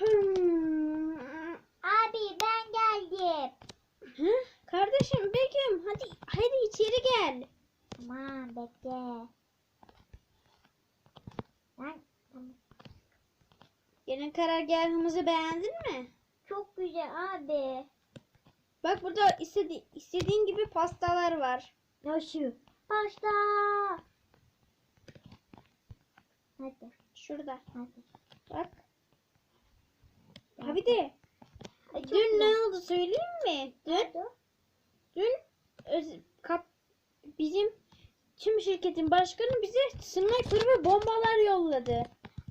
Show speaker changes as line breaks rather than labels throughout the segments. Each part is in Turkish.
Hmm.
Abi ben geldim.
Hı? Kardeşim Begüm hadi hadi içeri gel.
Tamam bekle. Ben.
Yeni karargahımızı beğendin mi?
Çok güzel abi.
Bak burada istedi istediğin gibi pastalar var.
Nasıl? Başla. Hadi
Şurada.
hadi.
Bak. Ha bir de
Ay,
dün ne oldu söyleyeyim mi? Dün
Nerede?
dün öz, kap, bizim tüm şirketin başkanı bize sniper ve bombalar yolladı.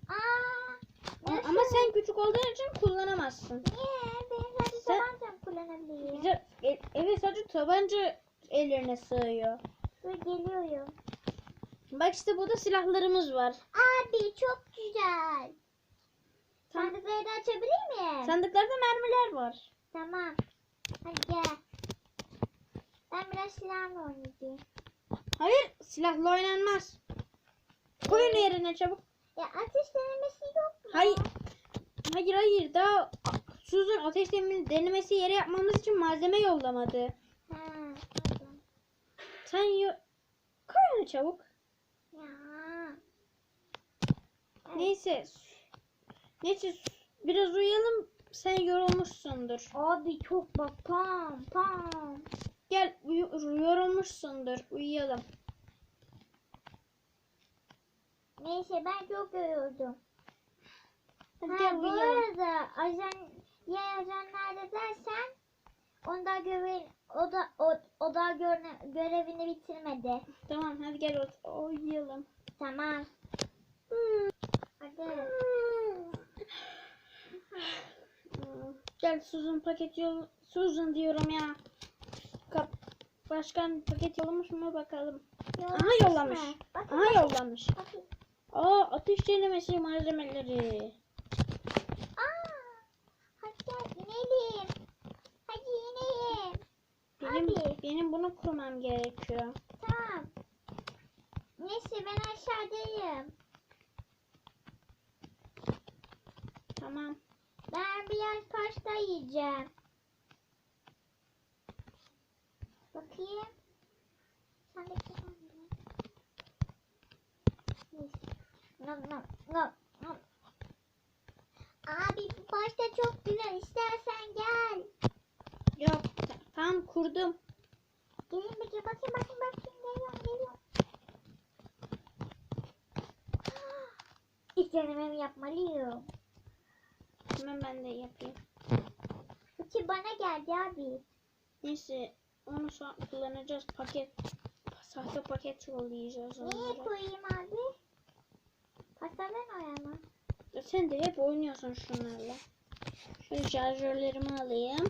Aa,
Ama, sen küçük olduğun için kullanamazsın.
Niye? Benim sadece
Sen-
tabancam kullanabiliyor.
Bize, e- evet sadece tabanca ellerine sığıyor.
Dur geliyorum.
Bak işte burada silahlarımız var.
Abi çok güzel. Sandıkları da açabilir miyim?
Sandıklarda mermiler var.
Tamam. Hadi gel. Ben biraz silahla oynayacağım.
Hayır silahla oynanmaz. Koy onu yerine çabuk.
Ya ateş denemesi yok mu?
Hayır. Hayır hayır daha Suzun ateş denemesi- yere yapmamız için malzeme yollamadı.
Ha, pardon.
Sen yo koy onu çabuk.
Ya.
Neyse. Neyse biraz uyuyalım. Sen yorulmuşsundur.
Abi çok bak pam pam.
Gel uyu- yorulmuşsundur. Uyuyalım.
Neyse ben çok yoruldım.
Hadi
Ha,
gel
bu
uyuyalım.
arada ajan ya ajan nerede dersen onda görev o da o, o da görne, görevini bitirmedi.
Tamam hadi gel ot- uyuyalım.
Tamam.
Hmm, Gel Susan paket yol Susan diyorum ya. Kap Başkan paket yollamış mı bakalım. Aha yollamış.
Bakın,
Aha
bakın,
yollamış.
bakın.
Aa ateş denemesi malzemeleri.
Aa, hadi inelim. Hadi inelim.
Benim
Abi.
benim bunu kurmam gerekiyor.
Tamam. Neyse ben aşağıdayım.
Tamam.
Ben biraz pasta yiyeceğim. Bakayım. Sen de. Nom nom nom nom. Abi bu pasta çok güzel. İstersen gel.
Yok ta- tamam kurdum.
Gelin bir bakayım bakayım bakayım. Geliyorum geliyorum. İlk denememi yapmalıyım.
Hemen ben de yapayım.
Ki bana geldi abi.
Neyse onu sonra kullanacağız paket. Sahte paket yollayacağız onlara.
koyayım abi? Pastadan?
Ya Sen de hep oynuyorsun şunlarla. Şöyle şarjörlerimi alayım.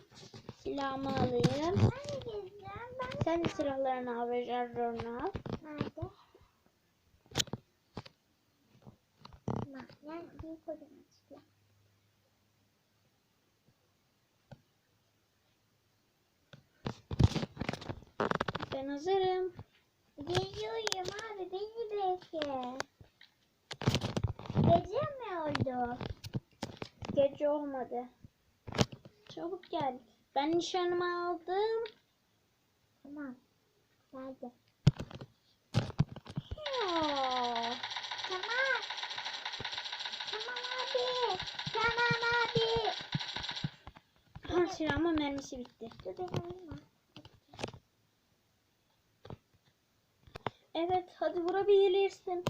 Silahımı alayım.
Ben de gezeceğim. Ben
Sen de silahlarını al ve şarjörünü al.
Nerede? Tamam. Ben bir kocaman
Ben hazırım.
Geliyorum abi. Beni bekle. Gece mi oldu?
Gece olmadı. Çabuk gel. Ben nişanımı aldım.
Tamam. Geldi. Tamam. Tamam abi. Tamam abi.
Ha, silahımın mermisi bitti.
Dur beni vurma.
Evet hadi vurabilirsin.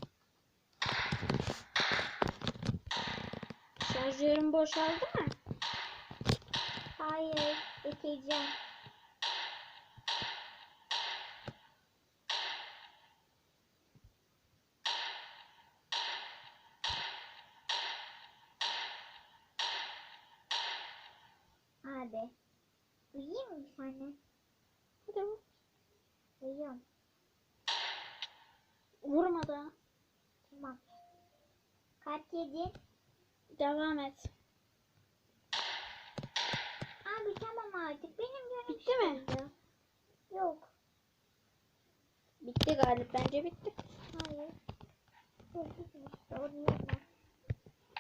Şarjörüm boşaldı mı?
Hayır. Bitireceğim. Abi. Uyuyayım mı saniye?
Hadi.
Uyuyorum.
Vurma da.
Tamam. Kaç yedi?
Devam et.
Abi tamam artık. Benim canım
Bitti
sıkıldı. mi? Yok.
Bitti galiba. Bence bitti.
Hayır. Bitti. Doğru yapma.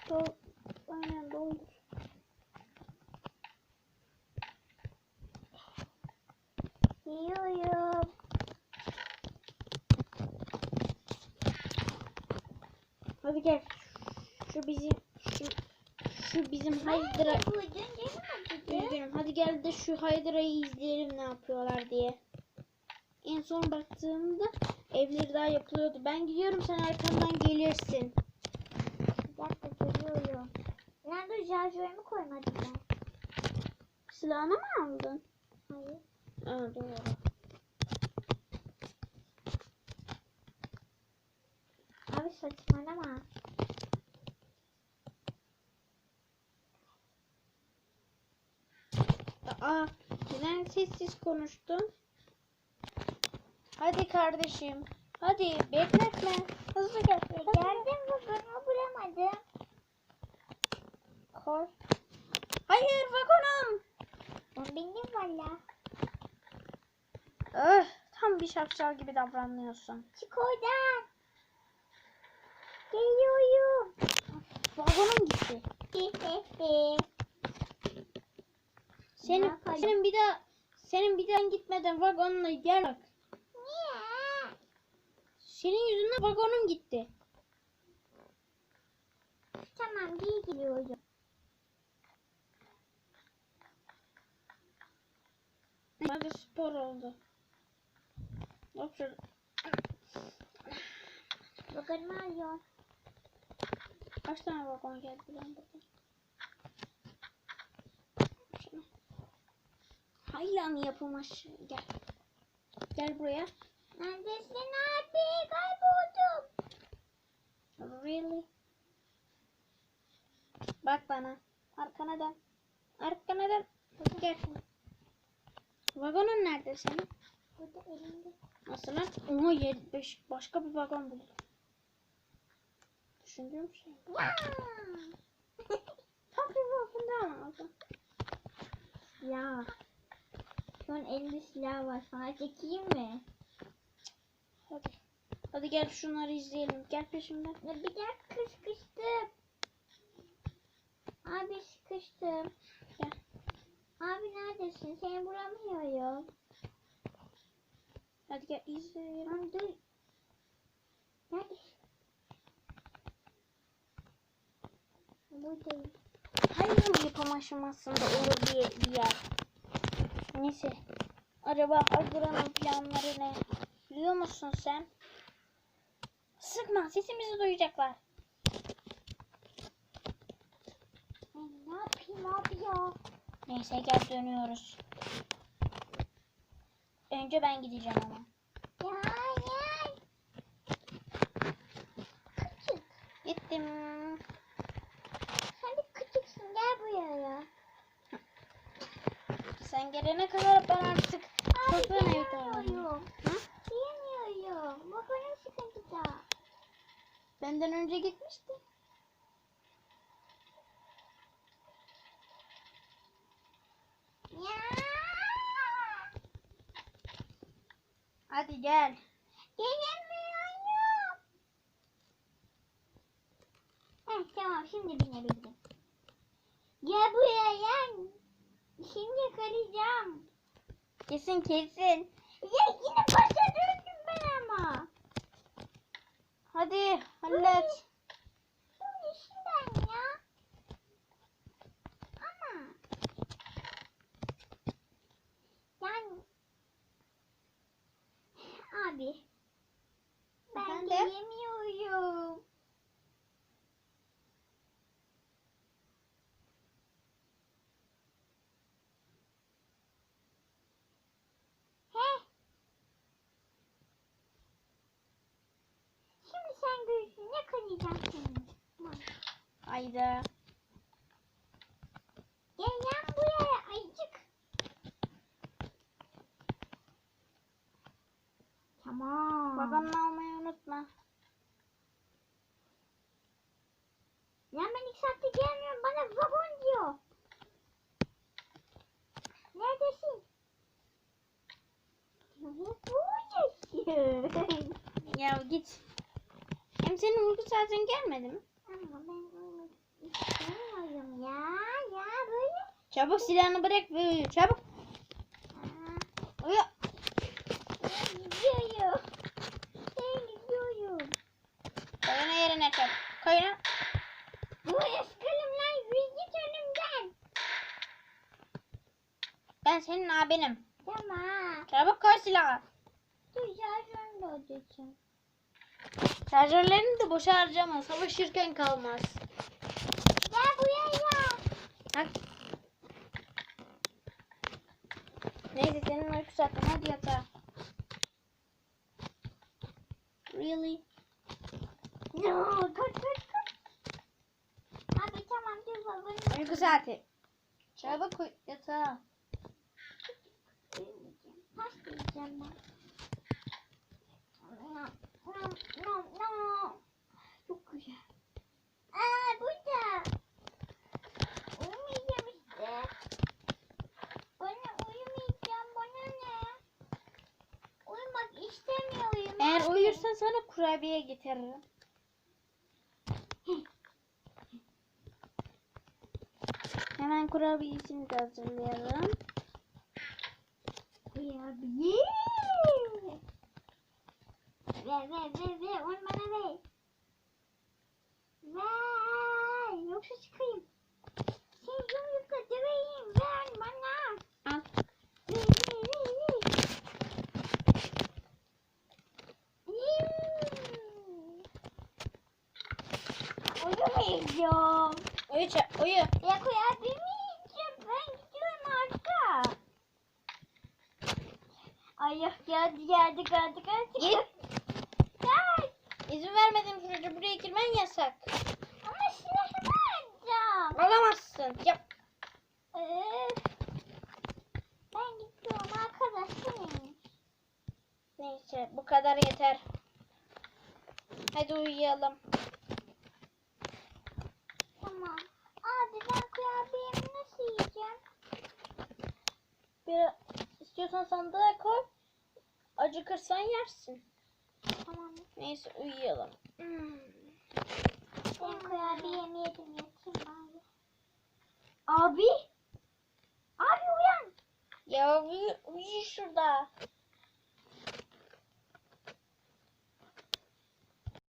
Doğru. Aynen doğru. Yiyorum. Hadi gel. Şu bizim şu, şu bizim Hydra. Üzgünüm. Hadi gel de şu Hydra'yı izleyelim ne yapıyorlar diye. En son baktığımda evleri daha yapılıyordu. Ben gidiyorum sen arkamdan gelirsin.
Bir dakika geliyorum. Nerede şarjörümü koymadım ben.
Silahını mı aldın?
Hayır.
Aa, doğru.
Saçmalama.
Aa, neden sessiz konuştun? Hadi kardeşim. Hadi bekletme. Hızlı gel.
Geldim vagonumu bulamadım.
Koy. Hayır vagonum.
Ben bindim valla.
Öh, tam bir şapşal gibi davranıyorsun.
Çık oradan. Geliyorum.
Vagonum gitti. Senin, senin bir daha senin bir daha gitmeden vagonuna gel bak.
Niye?
Senin yüzünden vagonum gitti.
Tamam geri geliyorum.
Hadi spor oldu. Bak şurada.
Vagonumu arıyor.
Kaç tane vagon geldi lan burada? Hayran yapılmış. Gel. Gel buraya.
Neredesin abi? Kayboldum.
Really? Bak bana. Arkana dön. Arkana dön. Gel. Vagonun nerede senin?
Burada elimde.
Oha yer, beş, başka bir vagon buldum. Düşündüğüm şey. Tam bir daha aldım.
ya. Şu an elimde silah var. Sana çekeyim mi?
Hadi. Hadi gel şunları izleyelim. Gel peşimden.
Ya bir dakika sıkıştım. Abi sıkıştım.
Gel.
Abi neredesin? Seni bulamıyorum.
Hadi gel izleyelim.
Lan dur. Neredesin? Buradayım.
Hayır yapım aşamasında olur bir, bir yer. Neyse. Acaba Haziran'ın planları ne? Biliyor musun sen? Sıkma sesimizi duyacaklar.
Ne yapayım abi ya?
Neyse gel dönüyoruz. Önce ben gideceğim ama.
Ya ya.
Gittim.
Sen de küçüksün. Gel buraya.
Sen gelene kadar ben artık evi tarafındayım.
diyemiyorum.
Hı?
Diyemiyorum. Bakalım sıkıntıda.
Benden önce gitmişti.
Ya.
Hadi gel.
Gelemiyorum. Heh, tamam şimdi binebildim. Gel buraya. Şimdi yakalayacağım.
Kesin kesin.
Ya yine başa döndüm ben ama.
Hadi hallet.
Bu işinden ya. Ama. Yani. Abi. Ben
Efendim?
gelemiyorum. He. Seni. Bak.
Hayda.
Gel lan buraya ayıcık. Tamam.
Vagonunu almayı unutma.
Ya ben ilk saatte gelmiyorum. Bana vagon diyor. Neredesin? Buradasın.
Ya git. Hem senin uyku saatin gelmedi mi?
Ama ben uyumuyorum ya. Ya böyle.
Çabuk silahını bırak ve. Çabuk.
Aa.
Uyu.
Gidiyorum. Ben gidiyorum.
Koyuna yerine çabuk. Koyuna. Bu eskalım lan. Yürü git önümden. Ben senin abinim.
Tamam.
Çabuk koy silahı.
Dur ya. Ben de ödeyeceğim.
Şarjörlerini de boşa harcama. Savaşırken kalmaz.
Gel buraya.
Bak. Neyse senin uyku saatin. Hadi yatağa. Really?
No, kaç kaç kaç. Abi tamam dur babanı.
Uyku saati. Çabuk uy- yatağa.
Uyumayacağım. Nasıl yiyeceğim ben? No, no, no. Çok güzel. Aa burada. Uyumayacağım işte. Bana uyumayacağım. Bana ne? Uyumak istemiyorum.
Eğer uyursan sana kurabiye getiririm. Hemen kurabiyesini de hazırlayalım.
Kurabiye. Ver ver ver ver onu bana ver. Ver yoksa çıkayım. Sen yumrukla döveyim ver bana.
Al.
Ver ver ver ver. Uyumayacağım.
Uyu, ça- uyu.
Ya gidiyorum artık. Ay yok geldi geldi geldi geldi.
Git. Girmen yasak.
Ama silahımı alacağım.
Alamazsın. Yap.
Öf. Ben gidiyorum arkadaşım.
Neyse bu kadar yeter. Hadi uyuyalım.
Tamam. Abi ben kurabiyemi nasıl yiyeceğim?
Bir istiyorsan sandığa koy. Acıkırsan yersin.
Tamam.
Neyse uyuyalım. Hmm.
Ben kurabiyemi yedim yatayım bari. Abi. Abi uyan.
Ya uyu, uyu şurada.